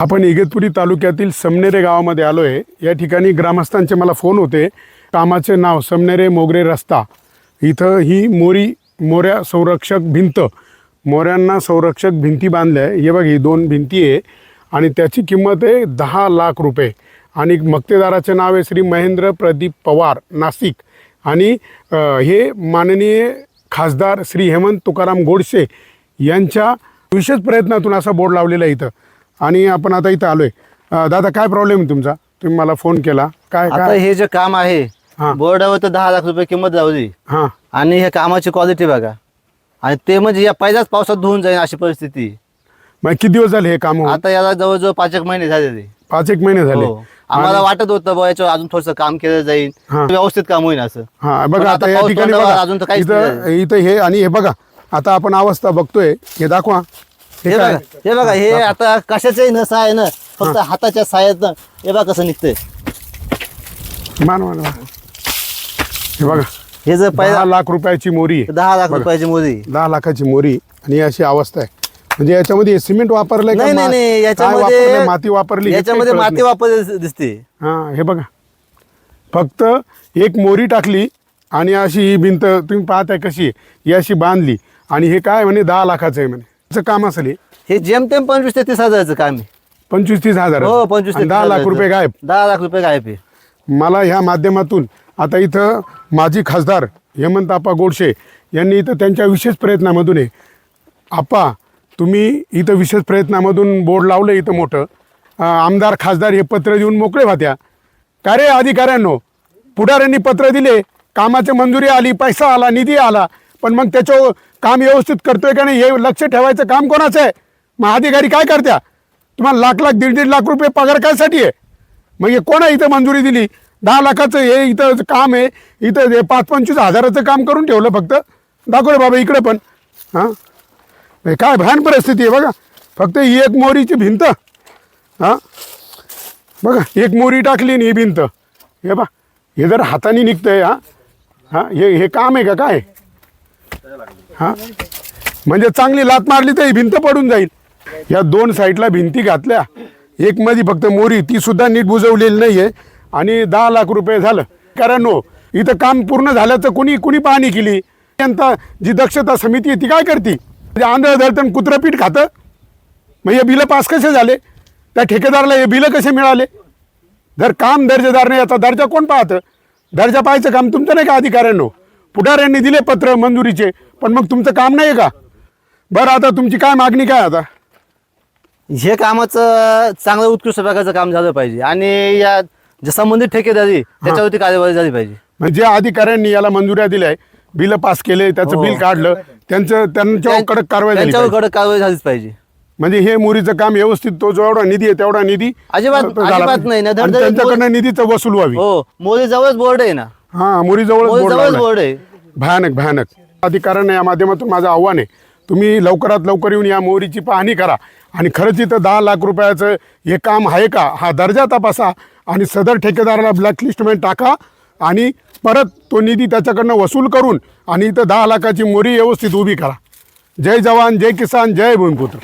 आपण इगतपुरी तालुक्यातील समनेरे गावामध्ये आलो आहे या ठिकाणी ग्रामस्थांचे मला फोन होते. कामाचे नाव समनेरे मोगरे रस्ता. इथं ही मोरी मोऱ्या संरक्षक भिंत. मोऱ्यांना संरक्षक भिंती बांधल्या. आहे हे बघ ही दोन भिंती आहे. आणि त्याची किंमत आहे दहा लाख रुपये. आणि मक्तेदाराचे नाव आहे श्री महेंद्र प्रदीप पवार नाशिक. आणि हे माननीय खासदार श्री हेमंत तुकाराम गोडसे यांच्या विशेष प्रयत्नातून असा बोर्ड लावलेला आहे इथं. आणि आपण आता इथं आलोय. अ, दादा काय प्रॉब्लेम आहे तुमचा? तुम्ही मला फोन केला. काय आता काय? हे जे काम आहे हा. बोर्डावर तर दहा लाख रुपये किंमत जाऊ दे हां. आणि हे कामाची क्वालिटी बघा. आणि ते म्हणजे या पहिल्याच पावसात धुवून जाईल अशी परिस्थिती. मग किती दिवस झाले हे काम होऊन? आता याला जवळजवळ पाच एक महिने झाले पाच एक महिने झाले. हो. आम्हाला वाटत होतं बुवा याच्यावर अजून थोडंसं काम केलं जाईल. हा. व्यवस्थित काम होईल असं. हा पण बघा आता आता या पाऊस ठिकाणी बघा, अजून तर काहीच इथं इथं हे आणि हे बघा आता आपण अवस्था बघतोय. हे दाखवा. हे बघा हे बघा हे आता कशाचंही नसं आहे ना फक्त हाताच्या साह्यात हे बघा कसं निघतंय. मान मान मान. हे बघा. हे जर दहा पहिला लाख रुपयाची मोरी आहे. दहा लाख रुपयाची मोदी दहा लाखाची मोरी आणि अशी अवस्था आहे. म्हणजे याच्यामध्ये सिमेंट वापरलंय का नाही नाही मा- नाही काय याच्यामध्ये वापरलंय? माती वापरली हे काही याच्यामध्ये कळत माती नाही. वापरली दिसते. हा हे बघा. फक्त एक मोरी टाकली आणि अशी ही भिंत तुम्ही पाहताय कशी आहे. ही अशी बांधली. आणि हे काय म्हणे? दहा लाखाचं आहे म्हणे. त्याचं काम असेल हे. हे जेमतेम पंचवीस ते तीस हजाराचं काम आहे. पंचवीस तीस हजार. हो पंचवीस ते दहा लाख हजाराचं. रुपये गायब. दहा लाख रुपये गायब आहे. मला ह्या माध्यमातून आता इथं माजी खासदार हेमंत आप्पा गोडसे यांनी इथं त्यांच्या विशेष प्रयत्नामधून आहे. आप्पा तुम्ही इथं विशेष प्रयत्नामधून बोर्ड लावलं इथं मोठं. अं, आमदार खासदार हे पत्र देऊन मोकळे होत्या का रे अधिकाऱ्यांनो पुढाऱ्यांनी पत्र दिले. कामाची मंजुरी आली पैसा आला निधी आला. पण मग त्याच्यावर काम व्यवस्थित करतोय का नाही हे लक्ष ठेवायचं काम कोणाचं आहे? मग अधिकारी काय करत्या? तुम्हाला लाख लाख दीड दीड लाख रुपये पगार कायसाठी आहे? मग हे कोणा इथं मंजुरी दिली? दहा लाखाचं हे इथं काम आहे इथं हे पाच पंचवीस हजाराचं काम करून ठेवलं फक्त. दाखवलं बाबा इकडे पण. हां? हे काय भयान परिस्थिती आहे बघा. फक्त ही एक मोरीची भिंत. हां? बघा एक मोरी टाकली आणि ही भिंत. हे बा हे जर हाताने निघतंय हां? हां? हे हे काम आहे का काय? हां? म्हणजे चांगली लात मारली तर ही भिंत पडून जाईल. या दोन साईडला भिंती घातल्या. एक मध्ये फक्त मोरी ती सुद्धा नीट बुजवलेली नाही आहे आणि दहा लाख रुपये झालं. कारण नो इथं काम पूर्ण झाल्याचं कुणी कुणी पाहणी केली? यंत्रणा जी दक्षता समिती आहे ती काय करते? म्हणजे आंधळ धरतण कुत्रं पीठ खातं? मग हे बिलं पास कसे झाले? त्या ठेकेदाराला हे बिलं कसे मिळाले? जर काम दर्जेदार नाही याचा दर्जा कोण पाहतं? दर्जा पाहायचं काम तुमचं नाही का अधिकाऱ्यांनो? पुढाऱ्यांनी दिले पत्र मंजुरीचे पण मग तुमचं काम नाही का बरं आता तुमची काय मागणी काय आता हे कामाचं चांगलं उत्कृष्ट प्रकारचं काम झालं पाहिजे आणि या जे संबंधित ठेकेदारी त्याच्यावरती कार्यवाही झाली पाहिजे म्हणजे ज्या अधिकाऱ्यांनी याला मंजुऱ्या दिल्या बिलं पास केले त्याचं हो. बिल काढलं त्यांचं त्यांच्यावर कडक कारवाई झाली त्यांच्यावर. कडक कारवाई झालीच पाहिजे म्हणजे हे मुरीचं काम व्यवस्थित तो जेवढा निधी आहे तेवढा निधी अजिबात- अजिबात. नाही ना. त्यांच्याकडनं निधीचं वसूल व्हावी हो मोदी जवळच बोर्ड आहे ना हा. बोर्ड आहे. भयानक भयानक. अधिकाऱ्यांना या माध्यमातून माझं आव्हान आहे. तुम्ही लवकरात लवकर येऊन या मोहरीची पाहणी करा. आणि खरंच इथं दहा लाख रुपयाचं हे काम आहे का? हा दर्जा तपासा आणि सदर ठेकेदाराला ब्लॅकलिस्टमध्ये टाका आणि परत तो निधी त्याच्याकडनं वसूल करून आणि इथं दहा लाखाची मोरी व्यवस्थित उभी करा. जय जवान जय किसान जय भूमिपुत्र.